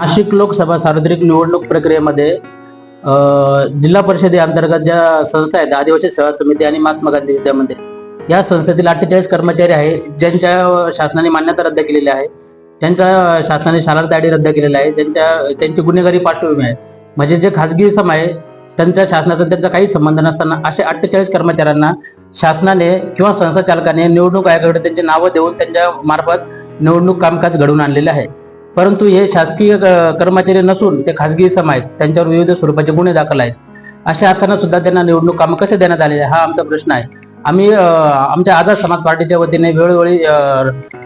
नाशिक लोकसभा सार्वत्रिक निवडणूक प्रक्रियेमध्ये जिल्हा जिल्हा परिषदेअंतर्गत ज्या संस्था आहेत आदिवासी सेवा समिती आणि महात्मा गांधी विद्यामंदिर या संस्थेतील अठ्ठेचाळीस कर्मचारी आहेत ज्यांच्या शासनाने मान्यता रद्द केलेली आहे त्यांच्या शासनाने शाळा रद्द केलेली आहे त्यांच्या त्यांची गुन्हेगारी पार्श्वभूमी आहे. म्हणजे जे खाजगी सम आहे त्यांच्या शासनाचा त्यांचा काही संबंध नसताना अशा अठ्ठेचाळीस कर्मचाऱ्यांना शासनाने किंवा संस्था चालकाने निवडणूक आयोगाकडे त्यांची नावं देऊन त्यांच्या मार्फत निवडणूक कामकाज घडवून आणलेले आहे. परंतु हे शासकीय कर्मचारी नसून ते खाजगी सम आहेत. त्यांच्यावर विविध स्वरूपाचे गुन्हे दाखल आहेत. असे असताना सुद्धा त्यांना निवडणूक कामं कसे देण्यात आले हा आमचा प्रश्न आहे. आम्ही आमच्या आझाद समाज पार्टीच्या वतीने वेळोवेळी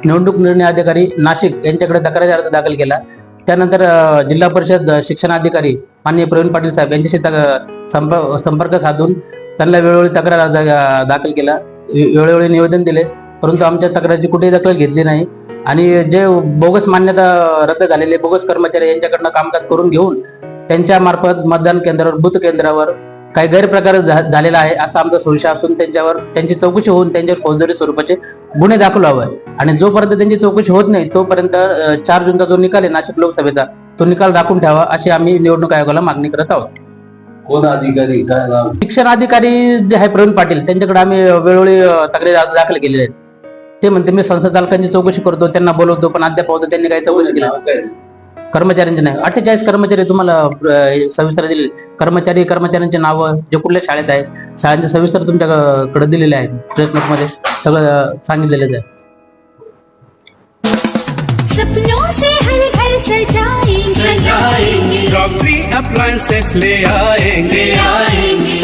निवडणूक निर्णय अधिकारी नाशिक यांच्याकडे तक्रारी अर्ज दाखल केला. त्यानंतर जिल्हा परिषद शिक्षणाधिकारी माननीय प्रवीण पाटील साहेब यांच्याशी तक- संपर्क साधून त्यांना वेळोवेळी तक्रार अर्ज दाखल केला. वेळोवेळी निवेदन दिले. परंतु आमच्या तक्रारीची कुठेही दखल घेतली नाही. आणि जे बोगस मान्यता रद्द झालेले बोगस कर्मचारी यांच्याकडनं कामकाज करून घेऊन त्यांच्या मार्फत मतदान केंद्रावर बूथ केंद्रावर काही गैरप्रकार झालेला आहे असा आमचा संशय असून त्यांच्यावर त्यांची चौकशी होऊन त्यांच्यावर फौजदारी स्वरूपाचे गुन्हे दाखल व्हावे. आणि जोपर्यंत त्यांची चौकशी होत नाही तोपर्यंत चार जूनचा जो निकाल आहे नाशिक लोकसभेचा तो निकाल राखून ठेवा अशी आम्ही निवडणूक आयोगाला मागणी करत आहोत. कोण अधिकारी? काय शिक्षण अधिकारी जे आहे प्रवीण पाटील त्यांच्याकडे आम्ही वेळोवेळी तक्रारी दाखल केलेले आहेत. ते म्हणते मी संस्था चालकांची चौकशी करतो त्यांना बोलवतो पण अद्याप होतं त्यांनी काही चौकशी केली कर्मचाऱ्यांचे नाही. अठ्ठेचाळीस कर्मचारी तुम्हाला सविस्तर दिले कर्मचारी कर्मचाऱ्यांचे नावं जे कुठल्या शाळेत आहेत शाळांचे सविस्तर तुमच्याकडे दिलेले आहेत. प्रेस मध्ये सगळं सांगितलेलं आहे. सपनों से हर घर सजाएंगे। सजाएंगे। क्रॉकरी अप्लायंसेस ले आएंगे। आएंगे।